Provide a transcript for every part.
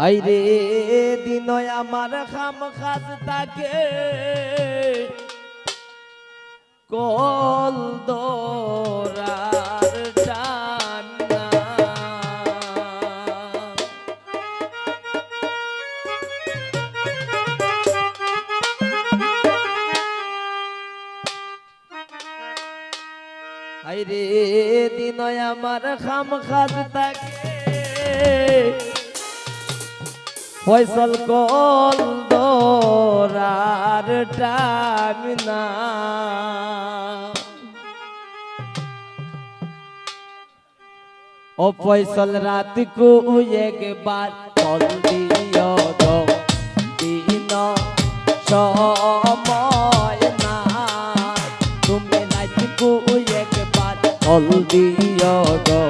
হাইরে দিন আমার খাম খাজ তাকে। কল দরার হাইরে দিন আমার খাম খাজ তাকে। ফয়সল কল দরার টাইম না। ও ফয়সল রাত কো একবার কল দিও গো দিন সময় না। তুমি রাত কো একবার কল দিও গো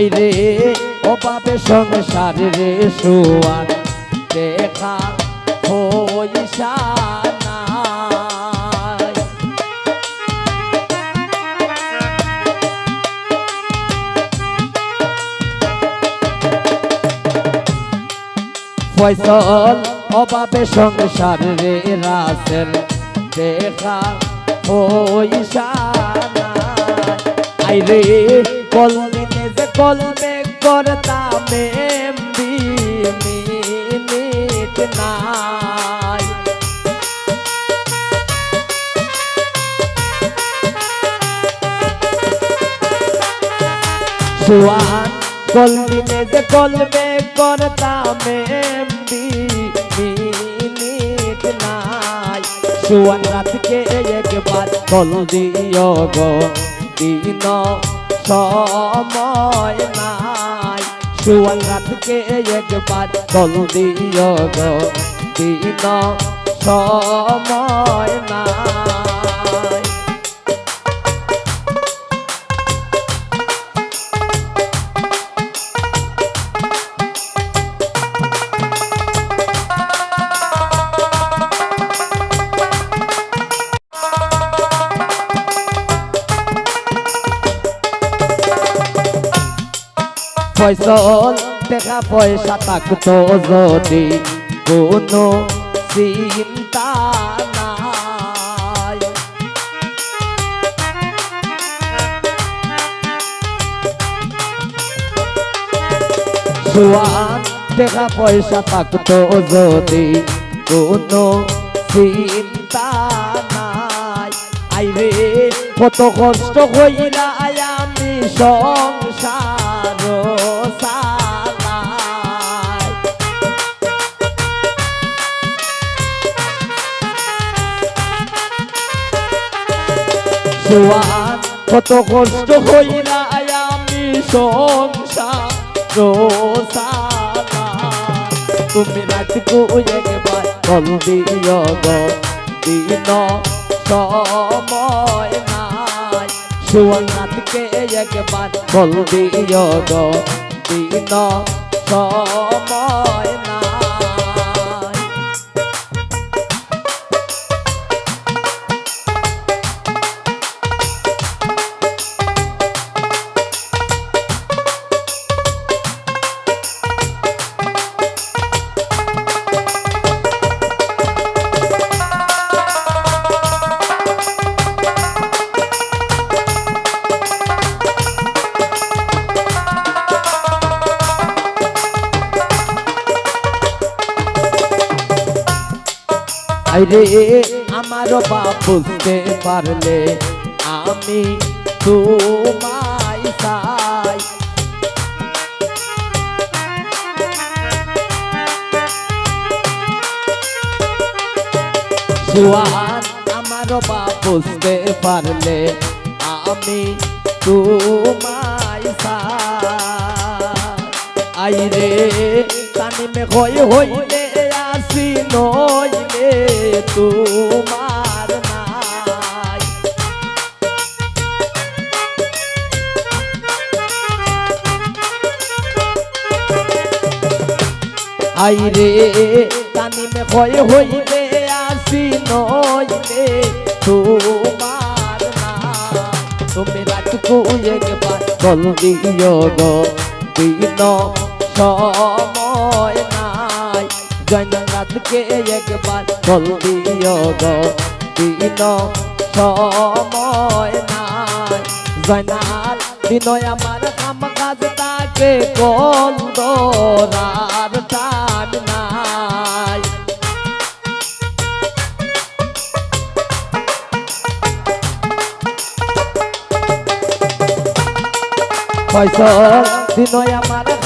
আইরে অভাবে সংসার রে সোয়ান দেখা নাই। ফয়সল অভাবে সংসার রে রাসেল। দেখা পয়সা নাই। আইরে কলমিনে যে কলমে করতাম এমবি মিনিট নাই। সুয়ান কলমিনে যে কলমে করতাম এমবি মিনিট নাই। সুয়ান রাতকে একবার কল দিও দিন সময় নাই। সুয়ান রাতকে একবার কল দিও দিন সময় নাই। ফয়সল দেখা পয়সা থাকতো যদি কোনো চিন্তা দেখা পয়সা থাকতো যদি কোনো চিন্তা নাই। আইরে, কত কষ্ট হইলা আমি সংসার কত কষ্ট হইলা আমি সংসার তুমি রাত কো একবার কল দিন সময় নাই। রাতকে একবার কল দিন সময় আইরে আমার বাপ বুঝতে পারলে আমি তোমায় চাই। জুয়ান, আমারও বা বুঝতে পারলে আমি তোমায় আইরে তানিমে হই হইলে আসি নইলে তোমার নাই। আইরে, তানিমে হই হইলে আসি নইলে তোমার নাই। তুমি রাতকু একবার বল দিও গো দিন সময় নাই। জয়নাথকে একবার বল দিও গো দিন সময় নাই জয়নাথ বিনয় আমার কাম কাজ তাকে কল দরার টান নাই ফয়সল দিনয় আমার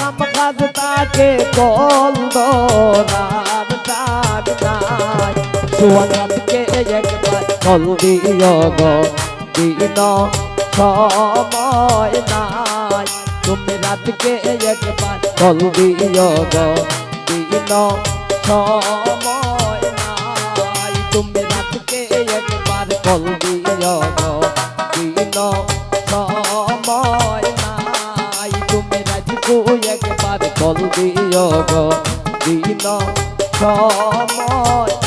কাম কাজ তাকে কল দরার টান নাই সুয়ানাথকে একবার কল দিও গো দিন সময় নাই তুমি রাতকে একবার কল দিও গো দিন সময় নাই তুমি রাতকে একবার কল দিও গো দিন সময় নাই তুমি রাজকু কল দিও দিন সময়